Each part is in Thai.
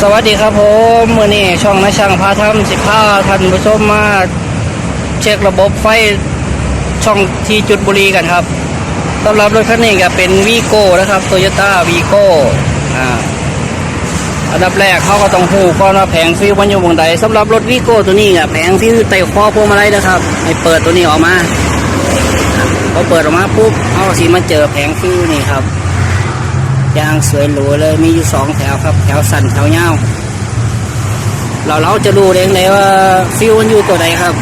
สวัสดีครับผมมื่อนี้ช่องนาช่างพาทำสิบห้าท่านผู้ชมมาเช็คระบบไฟช่องที่จุดบุรีกันครับสำหรับรถคันนี้ก็เป็นวีโก้นะครับโตโยต้าวีโก้อ่าอันดับแรกเขาก็ต้องหูก่อนว่าแผงฟิวมันอยู่ตรงใดสำหรับรถวีโก้ตัวนี้อะแผงฟิวไต่คอพวงมาลัยนะครับให้เปิดตัวนี้ออกมาพอเปิดออกมาปุ๊บเขาสีมาเจอแผงฟิวนี่ครับ ยางสวยหรูเลยมีอยู่สองแถวครับ แถวสั้นแถวยาวเราเราจะรู้เองเลยว่าฟิวมันอยู่ตัวใดครับ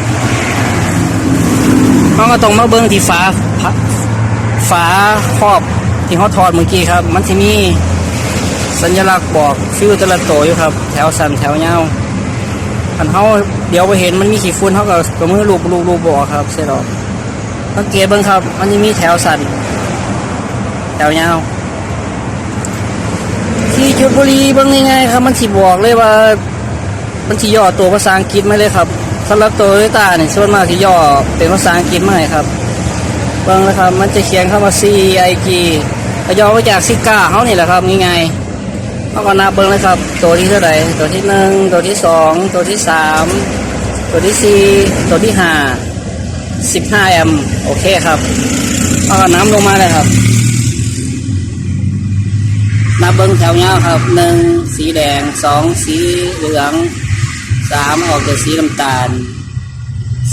เราก็ต้องมาเบิ้งที่ฝาฝาฝาครอบที่เขาถอดเมื่อกี้ครับ มันจะมีสัญลักษณ์บอกฟิวแต่ละตัวอยู่ครับ แถวสั้นแถวยาวอันเขาเดี๋ยวไปเห็นมันมีขีดฝุ่นเขาก็กมือลูบลูบลูบบอกครับเสร็จแล้วสังเกตเบิ้งครับ มันจะมีแถวสั้นแถวยาว ที่จุดบุรีบางยังไงครับ มันสิบอกเลยว่า มันสิย่อตัวภาษาอังกฤษไม่เลยครับสำหรับตัวโตโยต้าเนี่ยส่วนมากสิย่อเป็นภาษาอังกฤษไม่ครับเบิ่งนะครับ มันจะเขียนคำว่า C I G ก็ย่อมาจากซิก้าเขานี่แหละครับง่ายๆเขาก็นับเบิ่งเลยครับ ตัวที่เท่าไหร่ตัวที่หนึ่งตัวที่สองตัวที่สามตัวที่สี่ตัวที่ห้าสิบห้าแอมป์โอเคครับเขาก็น้ำลงมาเลยครับ นับเบิ้งแถวยาวครับหนึ่งสีแดงสองสีเหลืองสามออกจากสีน้ำตาล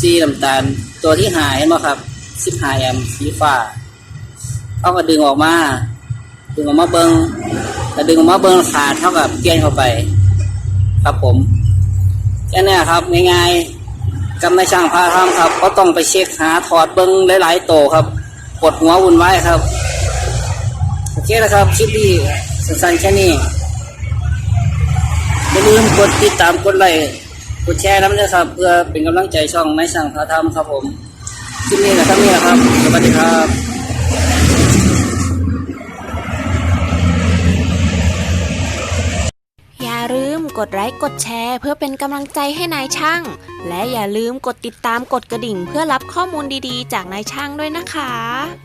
สีน้ำตาล ตัวที่หายเห็นไหมครับสิบหายแอมสีฟ้าเขาก็ดึงออกมา ดึงออกมาเบิ้งแต่ดึงออกมาเบิ้งขาดเท่ากับเกียนเข้าไป ครับผมแค่นี้ครับง่ายๆกำในช่างพาทำครับก็ต้องไปเช็คหาถอดเบิ้งหลายๆโตวครับกดหัววุ่นไว้ครับโอเคนะครับคลิปนี้ สั้นๆแค่นี้อย่าลืมกดติดตามกดไลค์กดแชร์น้ำด้วยครับ เพื่อเป็นกำลังใจช่องนายช่างพาทำครับผมคลิปนี้นะครับนี่นะครับสวัสดีครับอย่าลืมกดไลค์กดแชร์เพื่อเป็นกำลังใจให้นายช่าง และอย่าลืมกดติดตามกดกระดิ่งเพื่อรับข้อมูลดีๆ จากนายช่างด้วยนะคะ